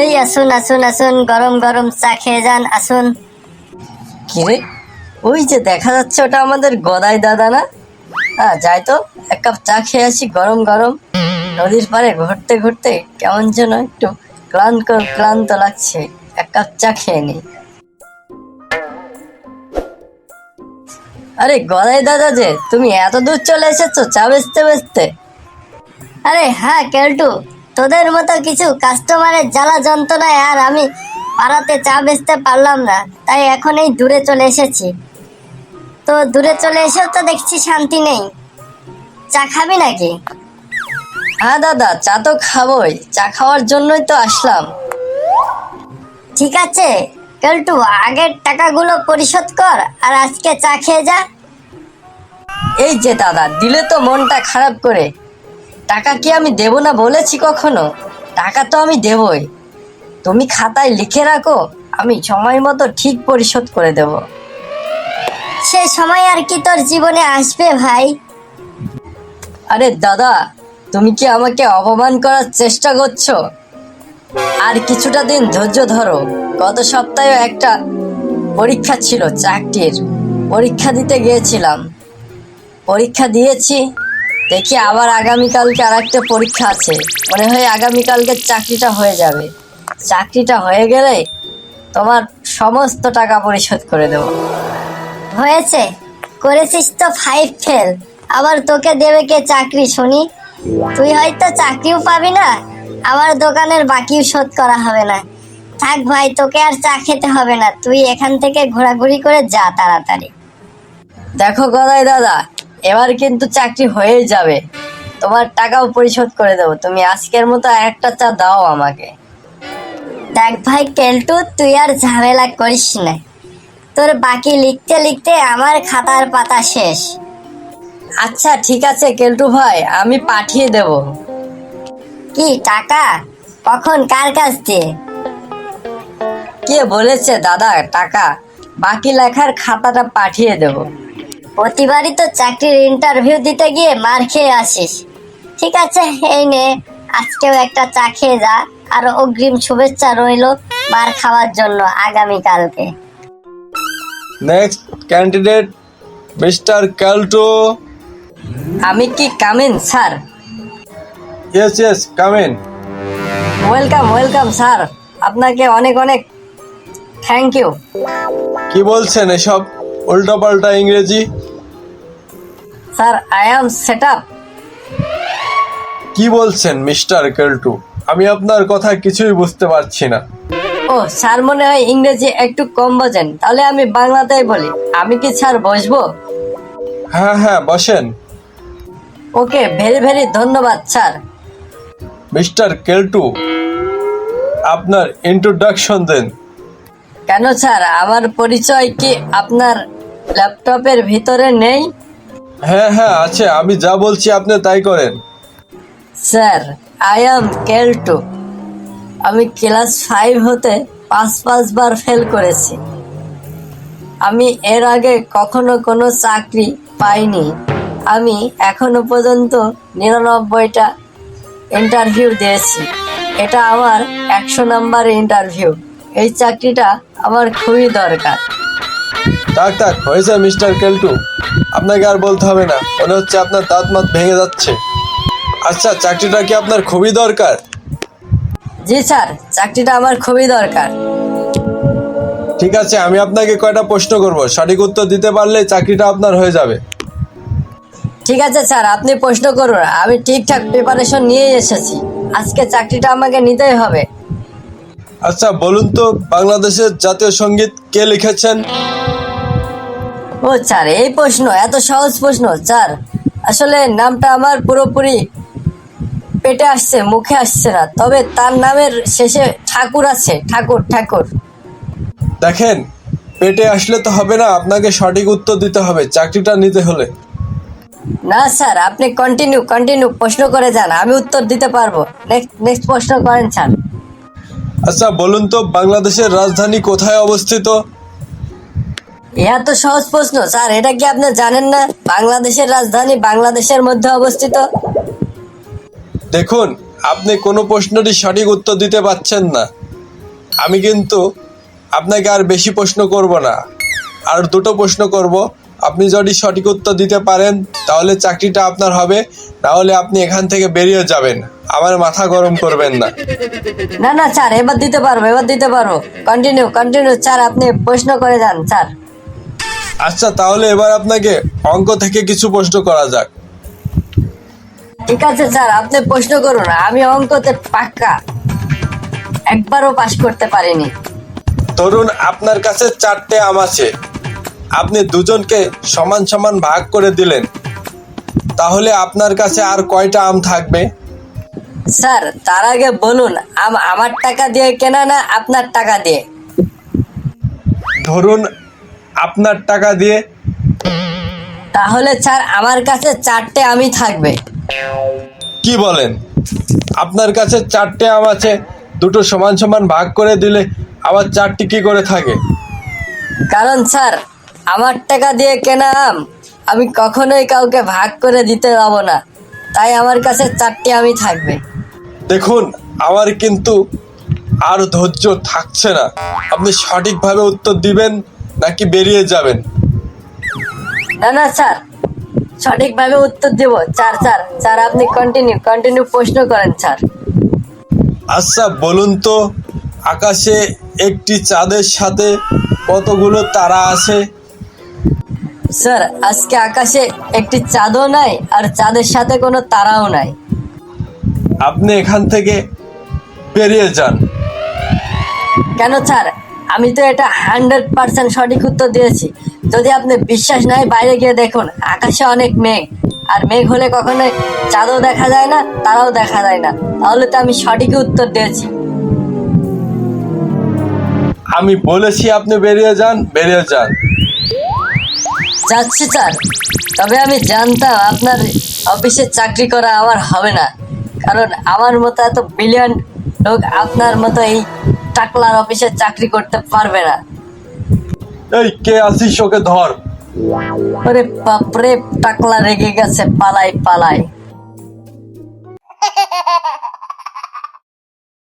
এই আসুন আসুন আসুন গরম গরম চা খেয়ে যান আসুন। কিরে? ওই যে দেখা যাচ্ছে ওটা আমাদের গদাই দাদা না? হ্যাঁ যাই তো এক কাপ চা খেয়ে আসি গরম গরম। নদীর পাড়ে ঘুরতে ঘুরতে কেমন যেন একটু ক্লান্ত ক্লান্ত লাগছে। এক কাপ চা খেয়ে নি। আরে গদাই দাদা যে তুমি এত দূর চলে এসেছ চা বেচতে বেচতে। আরে হ্যাঁ কেলটু। তোদের মতো কিছু কাস্টমারের জ্বালা যন্ত্রণায় আর আমি পাড়াতে চা বেচতে পারলাম না। তাই এখন এই দূরে চলে এসেছি। তো দূরে চলে এসেও তো দেখছি শান্তি নেই। চা খাবি নাকি? হ্যাঁ দাদা চা তো খাবোই। চা খাওয়ার জন্যই তো আসলাম। ঠিক আছে কেলটু আগের টাকাগুলো পরিশোধ কর আর আজকে চা খেয়ে যা। এই যে দাদা দিলে তো মনটা খারাপ করে। টাকা কি আমি দেব না বলেছি কখনো? টাকা তো আমি দেবই। তুমি খাতায় লিখে রাখো আমি সময় মতো ঠিক পরিশোধ করে দেব। সে সময় আর কি তোর জীবনে আসবে ভাই? আরে দাদা তুমি কি আমাকে অপমান করার চেষ্টা করছ? আর কিছুটা দিন ধৈর্য ধরো। গত সপ্তাহে একটা পরীক্ষা ছিল চাকরির। পরীক্ষা দিতে গিয়েছিলাম। পরীক্ষা দিয়েছি দেখি আবার আগামীকালকে আর একটা পরীক্ষা আছে। মনে হয় আগামীকালকে চাকরিটা হয়ে যাবে। চাকরিটা হয়ে গেলে তোমার সমস্ত টাকা পরিশোধ করে দেবো। হয়েছে। করেছিস তো ফাইভ ফেল আবার তোকে দেবে কে চাকরি শুনি? তুই হয়তো চাকরিও পাবি না আবার দোকানের বাকিও শোধ করা হবে না। থাক ভাই তোকে আর চা খেতে হবে না। তুই এখান থেকে ঘোরাঘুরি করে যা তাড়াতাড়ি। দেখো গদাই দাদা এবার কিন্তু চাকরি হয়েই যাবে। তোমার টাকাও পরিশোধ করে দেবো। তুমি আজকের মতো একটা চা দাও আমাকে। দেখ ভাই কেলটু তুই আর ঝামেলা করিস না। তোর বাকি লিখতে লিখতে আমার খাতার পাতা শেষ। আচ্ছা ঠিক আছে কেলটু ভাই আমি পাঠিয়ে দেব। কি টাকা? কখন কার কাছ দিয়ে? কে বলেছে দাদা টাকা? বাকি লেখার খাতাটা পাঠিয়ে দেব। প্রতিবারই তো চাকরির ইন্টারভিউ দিতে গিয়ে মার খেয়ে আসিস। ঠিক আছে এই নে আজকেও একটা চা খেয়ে যা। আর অগ্রিম শুভেচ্ছা রইল মার খাওয়ার জন্য আগামীকালকে। নেক্সট ক্যান্ডিডেট মিস্টার ক্যালটো আমি কি come in sir? Yes yes come in welcome welcome sir. আপনাকে অনেক অনেক থ্যাংক ইউ কি বলছেন এসব? উল্টোপাল্টা ইংরেজি? Sir I am set up কি বলছেন মিস্টার কেলটু? আমি আপনার কথা কিছুই বুঝতে পারছি না। ও স্যার মনে হয় ইংরেজি একটু কম বোঝেন। তাহলে আমি বাংলাতেই বলি। আমি কি স্যার বসবো? হ্যাঁ হ্যাঁ বসেন। ওকে ভেরি ভেরি ধন্যবাদ স্যার। মিস্টার কেলটু আপনার ইন্ট্রোডাকশন দেন। কেন স্যার? আমার পরিচয় কি আপনার ল্যাপটপের ভিতরে নেই? হ্যাঁ হ্যাঁ আছে। আমি যা বলছি আপনি তাই করেন। স্যার আই অ্যাম কেলটু আমি ক্লাস ফাইভ হতে পাঁচ পাঁচবার ফেল করেছি। আমি এর আগে কখনো কোনো চাকরি পাইনি। আমি এখনও পর্যন্ত নিরানব্বইটা ইন্টারভিউ দিয়েছি। এটা আমার একশো নাম্বার ইন্টারভিউ এই চাকরিটা আমার খুবই দরকার। থাক থাক হয়েছে মিস্টার কেলটু। আপনাকে আর বলতে হবে না মনে হচ্ছে আপনার দাঁত মাত ভেঙে যাচ্ছে। আচ্ছা চাকরিটা কি আপনার খুবই দরকার? জি স্যার চাকরিটা আমার খুবই দরকার। ঠিক আছে আমি আপনাকে কয়টা প্রশ্ন করব সঠিক উত্তর দিতে পারলে চাকরিটা আপনার হয়ে যাবে। ঠিক আছে স্যার আপনি প্রশ্ন করুন আমি ঠিকঠাক প্রিপারেশন নিয়ে এসেছি। আজকে চাকরিটা আমাকে নিতেই হবে। আচ্ছা বলুন তো বাংলাদেশের জাতীয় সংগীত কে লিখেছেন? ও স্যার এই প্রশ্ন এত সহজ প্রশ্ন স্যার। আসলে নামটা আমার পুরোপুরি পেটে আসছে মুখে আসছে না। তবে তার নামের শেষে ঠাকুর আছে ঠাকুর ঠাকুর। দেখেন পেটে আসলে তো হবে না আপনাকে সঠিক উত্তর দিতে হবে চাকরিটা নিতে হলে। না স্যার আপনি কন্টিনিউ কন্টিনিউ প্রশ্ন করে যান আমি উত্তর দিতে পারব। নেক্সট নেক্সট প্রশ্ন করেন স্যার। আচ্ছা বলুন তো বাংলাদেশের রাজধানী কোথায় অবস্থিত? ইহা তো সহজ প্রশ্ন স্যার। এটা কি আপনি জানেন না? বাংলাদেশের রাজধানী বাংলাদেশের মধ্যে অবস্থিত? দেখুন আপনি কোনো প্রশ্নটি সঠিক উত্তর দিতে পারছেন না। আমি কিন্তু আপনাকে আর বেশি প্রশ্ন করব না। আর দুটো প্রশ্ন করব। আপনি যদি সঠিক উত্তর দিতে পারেন তাহলে চাকরিটা আপনার হবে। নাহলে আপনি এখান থেকে বেরিয়ে যাবেন। আমার মাথা গরম করবেন না। না না স্যার এবার দিতে পারব এবার দিতে পারব। কন্টিনিউ কন্টিনিউ স্যার আপনি প্রশ্ন করে যান স্যার। আচ্ছা তাহলে এবার আপনাকে অঙ্ক থেকে কিছু প্রশ্ন করা যাক। ঠিক আছে স্যার আপনি প্রশ্ন করুন আমি অঙ্কতে পাক্কা। একবারও পাশ করতে পারিনি। ধরুন আপনার কাছে চারটে আম আছে আপনি দুজনকে সমান সমান ভাগ করে দিলেন তাহলে আপনার কাছে আর কয়টা আম থাকবে? স্যার তার আগে বলুন আম আমার টাকা দিয়ে কেনা না আপনার টাকা দিয়ে? ধরুন আপনার টাকা দিয়ে। তাহলে স্যার আমার কাছে চারটে আমি থাকবে। কি বলেন? আপনার কাছে চারটে আম আছে দুটো সমান সমান ভাগ করে দিলে আবার চারটি কি করে থাকে? কারণ স্যার আমার টাকা দিয়ে কেনা আম আমি কখনোই কাউকে ভাগ করে দিতে যাব না। তাই আমার কাছে চারটে আমি থাকবে। দেখুন আমার কিন্তু আর ধৈর্য থাকছে না। আপনি সঠিকভাবে উত্তর দিবেন নাকি বেরিয়ে যাবেন? না না স্যার। সঠিকভাবে উত্তর দেব। স্যার স্যার স্যার আপনি কন্টিনিউ কন্টিনিউ প্রশ্ন করেন স্যার। আচ্ছা বলুন তো আকাশে একটি চাঁদের সাথে কতগুলো তারা আছে? স্যার আজকে আকাশে একটি চাঁদও নাই আর চাঁদের সাথে কোনো তারাও নাই। আপনি এখান থেকে বেরিয়ে যান। কেন স্যার? আমি তো এটা হান্ড্রেড পার্সেন্ট সঠিক উত্তর দিয়েছি। যদি আপনি বিশ্বাস নাই বাইরে গিয়ে দেখুন আকাশে অনেক মেঘ। আর মেঘ হলে কখনোই চাঁদও দেখা যায় না তারাও দেখা যায় না। তাহলে তো আমি সঠিক উত্তর দিয়েছি। আমি বলেছি আপনি বেরিয়ে যান বেরিয়ে যান। যাচ্ছি স্যার। তবে আমি জানতাম আপনার অফিসে চাকরি করা আমার হবে না। কারণ আমার মতো এত বিলিয়ন লোক আপনার মতো এই টাকলার অফিসে চাকরি করতে পারবে না। এই কে আসিস ওকে ধর। ওরে বাপরে টাকলা রেগে গেছে পালাই পালাই।